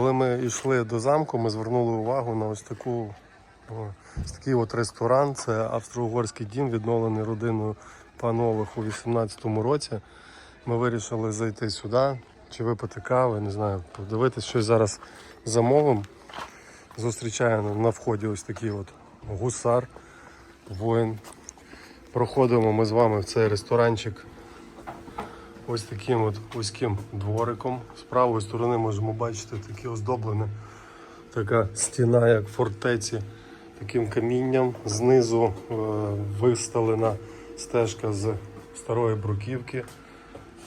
Коли ми йшли до замку, ми звернули увагу на ось таку ось такий от ресторан. Це австро-угорський дім, відновлений родиною панових у 18-му році. Ми вирішили зайти сюди, чи випити кави, не знаю, подивитися, щось зараз замовимо. Зустрічає на вході ось такий от гусар, воїн. Проходимо ми з вами в цей ресторанчик ось таким от вузьким двориком. З правої сторони можемо бачити таке оздоблене, така стіна, як фортеці, таким камінням. Знизу е, виставлена стежка з старої бруківки,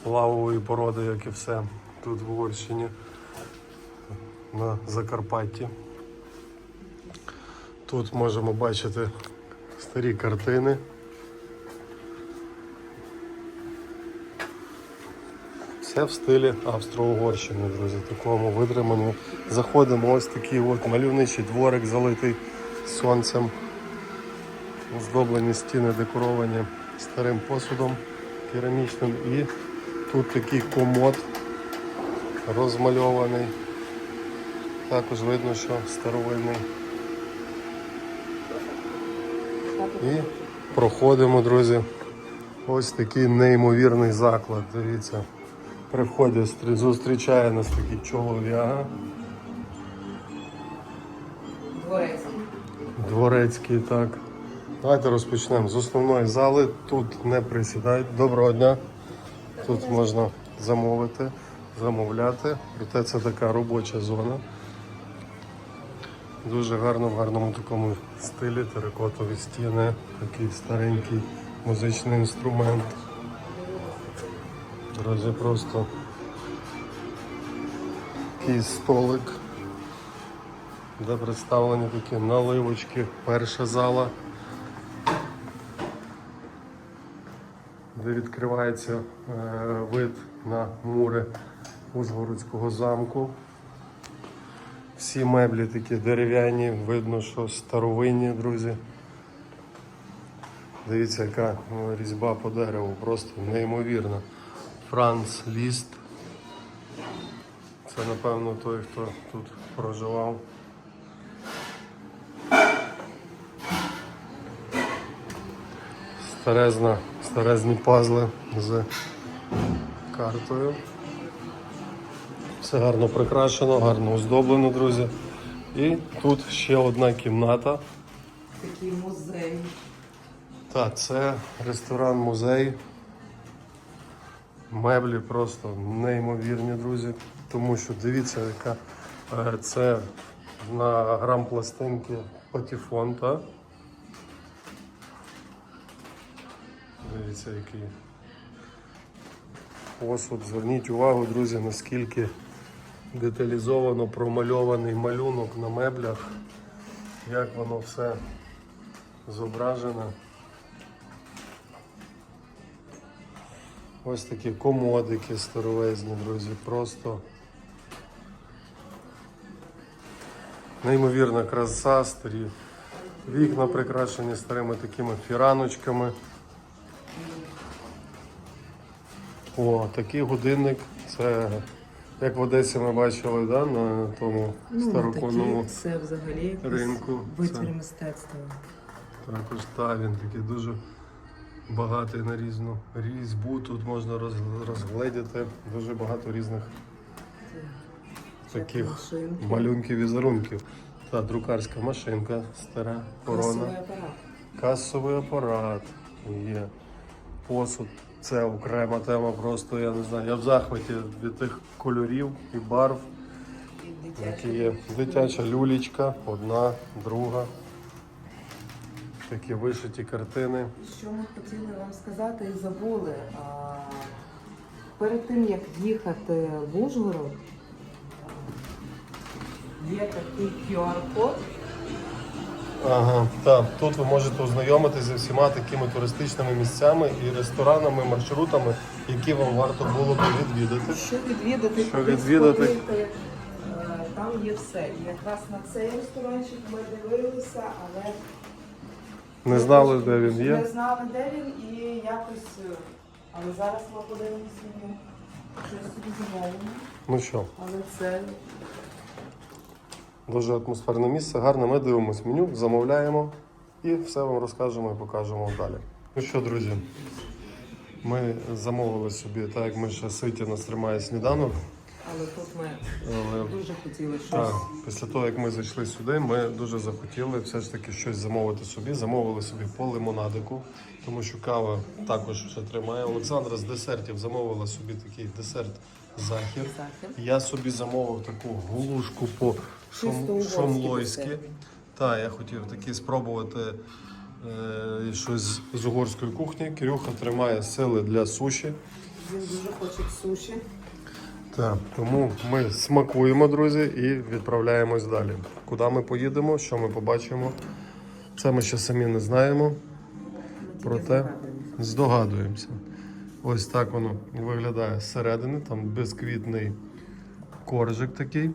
лавової породи, як і все тут в Угорщині на Закарпатті. Тут можемо бачити старі картини. Все в стилі Австро-Угорщини, друзі, такому витриманому. Заходимо ось такий от мальовничий дворик, залитий сонцем. Оздоблені стіни декоровані старим посудом керамічним. І тут такий комод розмальований. Також видно, що старовинний. І проходимо, друзі. Ось такий неймовірний заклад. Дивіться. При вході зустрічає нас такий чолов'яга. Дворецький. Дворецький, так. Давайте розпочнемо з основної зали. Тут не присідають. Доброго дня. Тут можна замовити, замовляти. Проте це така робоча зона. Дуже гарно, в гарному такому стилі, терикотові стіни, такий старенький музичний інструмент. Друзі, просто такий столик, де представлені такі наливочки. Перша зала, де відкривається е, вид на мури Ужгородського замку. Всі меблі такі дерев'яні, видно, що старовинні, друзі. Дивіться, яка різьба по дереву, просто неймовірна. Франц Ліст. Це, напевно, той, хто тут проживав. Старезна, старезні пазли з картою. Все гарно прикрашено, гарно оздоблено, друзі. І тут ще одна кімната. Такий музей. Так, це ресторан-музей. Меблі просто неймовірні, друзі. Тому що дивіться, яка е, це на грам пластинки патефон, так? Дивіться, який посуд. Зверніть увагу, друзі, наскільки деталізовано промальований малюнок на меблях, як воно все зображено. Ось такі комодики старовезні, друзі, просто неймовірна краса, старі вікна прикрашені старими такими фіраночками. О, такий годинник. Це як в Одесі ми бачили, да, на тому староконному. це взагалі ринку. витвір мистецтва. Також та він такий дуже багатий на різну різьбу. Тут можна роз- розгледіти дуже багато різних таких малюнків візерунків. Та друкарська машинка, стара Касовий корона, апарат. касовий апарат є. Посуд. Це окрема тема, просто я не знаю. Я в захваті від тих кольорів і барв, які є. Дитяча люлічка, одна, друга. Такі вишиті картини. Що ми хотіли вам сказати і забули. А, перед тим як їхати в Ужгород, є такий QR-код. Ага, так. Тут ви можете ознайомитися зі всіма такими туристичними місцями і ресторанами, маршрутами, які вам варто було би відвідати. Що відвідати, Що відвідати? сходити, е, там є все. І якраз на цей ресторанчик ми дивилися, але Не знали, де він є. не знали, де він, і якось. е, Але зараз ми подивимося йому щось собі замовимо. Ну що, Але це Дуже атмосферне місце, гарне. Ми дивимось меню, замовляємо і все вам розкажемо і покажемо далі. Ну що, друзі, ми замовили собі, так як ми ще ситі нас тримає сніданок. Але тут ми Але дуже хотіли щось. так, після того, як ми зайшли сюди, ми дуже захотіли все ж таки щось замовити собі. Замовили собі по лимонадику, тому що кава також ще тримає. Олександра з десертів замовила собі такий десерт захір. Захід. Я собі замовив таку гулушку по шом, шомлойськи. Так, я хотів такі спробувати е, щось з угорської кухні. Кирюха тримає сили для суші. Він дуже хоче суші. Так, тому ми смакуємо, друзі, і відправляємось далі. Куди ми поїдемо, що ми побачимо, це ми ще самі не знаємо, проте здогадуємося. Ось так воно виглядає зсередини, там безквітний коржик такий,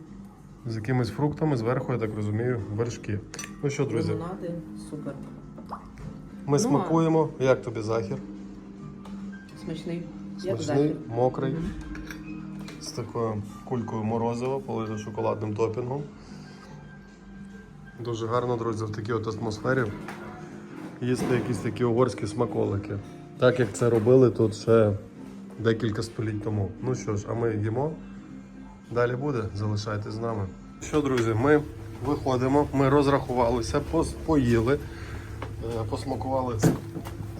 з якимись фруктами, зверху, я так розумію, вершки. Ну що, друзі, Лимонади, супер. ми Ну, смакуємо. Як тобі захір? Смачний. Як Смачний, мокрий, з такою кулькою морозива, полито шоколадним топінгом. Дуже гарно, друзі, в такій от атмосфері їсти якісь такі угорські смаколики. Так як це робили тут ще декілька століть тому. Ну що ж, а ми їмо. Далі буде, залишайтесь з нами. Що, друзі, ми виходимо, ми розрахувалися, поїли, е, посмакували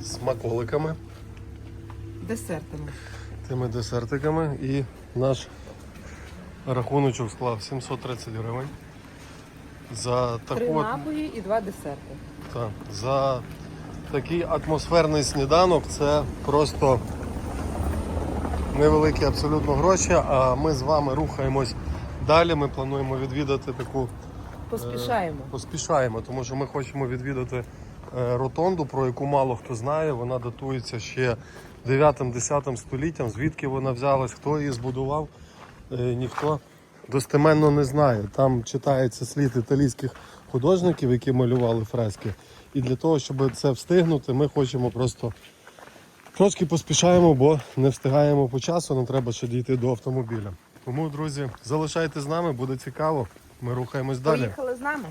смаколиками Десертами. Тими десертиками і наш рахуночок склав 730 гривень. За таку от- напої і два десерти. та, за такий атмосферний сніданок це просто невеликі абсолютно гроші. А ми з вами рухаємось далі. Ми плануємо відвідати таку Поспішаємо. Поспішаємо, тому що ми хочемо відвідати е, ротонду, про яку мало хто знає. Вона датується ще 9-10 століттям. Звідки вона взялась, хто її збудував, е, ніхто достеменно не знає. Там читається слід італійських художників, які малювали фрески. І для того, щоб це встигнути, ми хочемо просто трошки поспішаємо, бо не встигаємо по часу, нам треба ще дійти до автомобіля. Тому, друзі, залишайтесь з нами, буде цікаво. Ми рухаємось далі. Поїхали з нами.